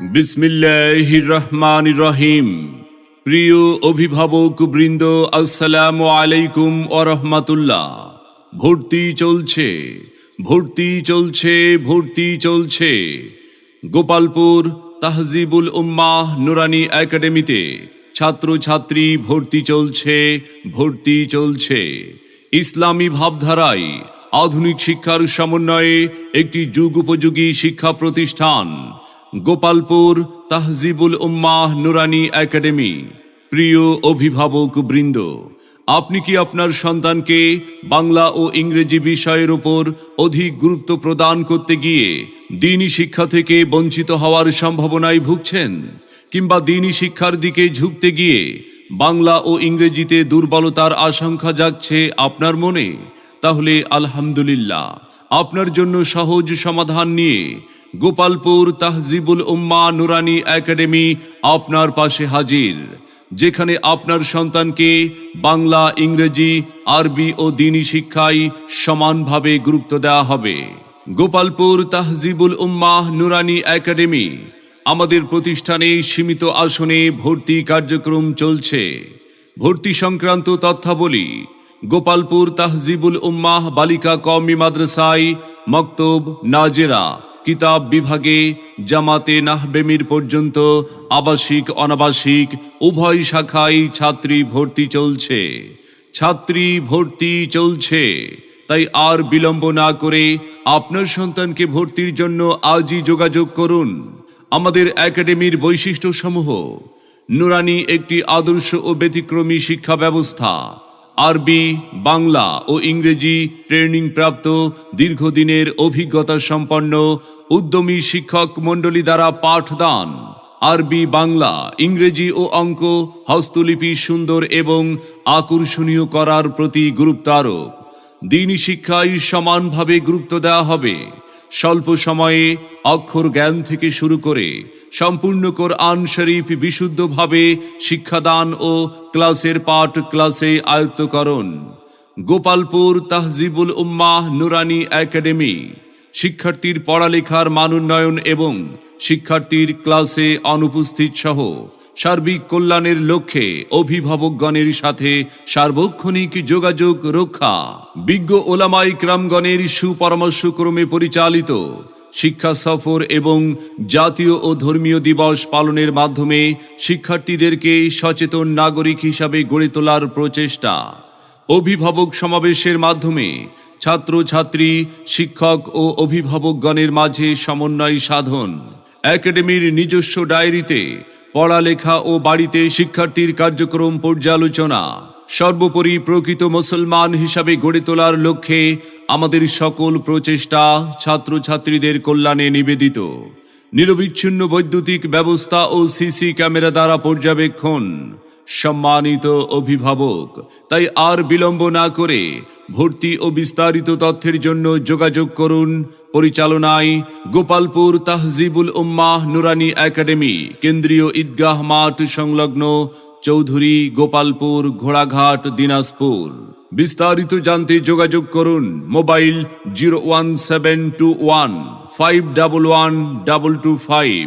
বিসমিল্লাহ রহমান রহিম প্রিয় অভিভাবক বৃন্দ, আসসালামু আলাইকুম ওরহমাতুল্লাহ ভর্তি চলছে ভর্তি চলছে ভর্তি চলছে। গোপালপুর তাহজিবুল উম্মাহ নুরানি একাডেমিতে ছাত্রছাত্রী ভর্তি চলছে ভর্তি চলছে। ইসলামী ভাবধারায় আধুনিক শিক্ষার সমন্বয়ে একটি যুগোপযোগী শিক্ষা প্রতিষ্ঠান গোপালপুর তাহজিবুল উম্মাহ নুরানি একাডেমি। প্রিয় অভিভাবক বৃন্দ, আপনি কি আপনার সন্তানকে বাংলা ও ইংরেজি বিষয়ের উপর অধিক গুরুত্ব প্রদান করতে গিয়ে দিনী শিক্ষা থেকে বঞ্চিত হওয়ার সম্ভাবনায় ভুগছেন? কিংবা দিনী শিক্ষার দিকে ঝুঁকতে গিয়ে বাংলা ও ইংরেজিতে দুর্বলতার আশঙ্কা জাগছে আপনার মনে? তাহলে আলহামদুলিল্লাহ। আপনার জন্য সহজ সমাধান নিয়ে গোপালপুর তাহজিবুল উম্মা নুরানি একাডেমি আপনার পাশে হাজির, যেখানে আপনার সন্তানকে বাংলা, ইংরেজি, আরবি ও দিনী শিক্ষায় সমানভাবে গুরুত্ব দেওয়া হবে। গোপালপুর তাহজিবুল উম্মাহ নুরানি একাডেমি আমাদের প্রতিষ্ঠানে সীমিত আসনে ভর্তি কার্যক্রম চলছে। ভর্তি সংক্রান্ত তথ্যাবলী গোপালপুর তাহজিবুল উম্মাহ বালিকা কওমি মাদ্রাসায় মক্তব নাজেরা, কিতাব বিভাগে জামাতে নাহবেমির পর্যন্ত আবাসিক, অনাবাসিক, উভয় শাখায় ছাত্রী ভর্তি চলছে। ছাত্রী ভর্তি চলছে। তাই আর বিলম্ব না করে আপনার সন্তানকে ভর্তির জন্য আজই যোগাযোগ করুন। আমাদের একাডেমির বৈশিষ্ট্যসমূহ, নুরানি একটি আদর্শ ও ব্যতিক্রমী শিক্ষা ব্যবস্থা। আরবি, বাংলা ও ইংরেজি ট্রেনিং প্রাপ্ত দীর্ঘদিনের অভিজ্ঞতা সম্পন্ন উদ্যমী শিক্ষক মণ্ডলী দ্বারা পাঠদান। আরবি, বাংলা, ইংরেজি ও অঙ্ক, হস্তলিপি সুন্দর এবং আকর্ষণীয় করার প্রতি গুরুত্ব আরোপ দিনী শিক্ষায় সমানভাবে গুরুত্ব দেওয়া হবে। স্বল্প সময়ে অক্ষর জ্ঞান থেকে শুরু করে সম্পূর্ণ কোরআন শরীফ বিশুদ্ধভাবে শিক্ষাদান ও ক্লাসের পাঠ ক্লাসে আয়ত্তকরণ। গোপালপুর তাহজিবুল উম্মাহ নুরানি একাডেমি, শিক্ষার্থীর পড়ালেখার মানোন্নয়ন এবং শিক্ষার্থীর ক্লাসে অনুপস্থিত সহ সার্বিক কল্যাণের লক্ষ্যে অভিভাবকগণের সাথে সার্বক্ষণিক যোগাযোগ রক্ষা। বিজ্ঞ ওলামাই ক্রামগণের সুপরামর্শক্রমে পরিচালিত শিক্ষা সফর এবং জাতীয় ও ধর্মীয় দিবস পালনের মাধ্যমে শিক্ষার্থীদেরকে সচেতন নাগরিক হিসাবে গড়ে তোলার প্রচেষ্টা। অভিভাবক সমাবেশের মাধ্যমে ছাত্রছাত্রী, শিক্ষক ও অভিভাবকগণের মাঝে সমন্বয় সাধন। একাডেমির নিজস্ব ডায়েরিতে পড়ালেখা ও বাড়িতে শিক্ষার্থীর কার্যক্রম পর্যালোচনা। সর্বোপরি প্রকৃত মুসলমান হিসাবে গড়ে তোলার লক্ষ্যে আমাদের সকল প্রচেষ্টা ছাত্রছাত্রীদের কল্যাণে নিবেদিত। নিরবিচ্ছিন্ন বৈদ্যুতিক ব্যবস্থা ও সিসি ক্যামেরা দ্বারা পর্যবেক্ষণ। সম্মানিত অভিভাবক, তাই আর বিলম্ব না করে ভর্তি ও বিস্তারিত তথ্যের জন্য যোগাযোগ করুন পরিচালনায় গোপালপুর তাহজিবুল উম্মাহ নুরানি একাডেমি, কেন্দ্রীয় ঈদগাহ মাঠ সংলগ্ন চৌধুরী গোপালপুর ঘোড়াঘাট, দিনাজপুর। বিস্তারিত জানতে যোগাযোগ করুন mobile zero one seven two one, five double one double two five.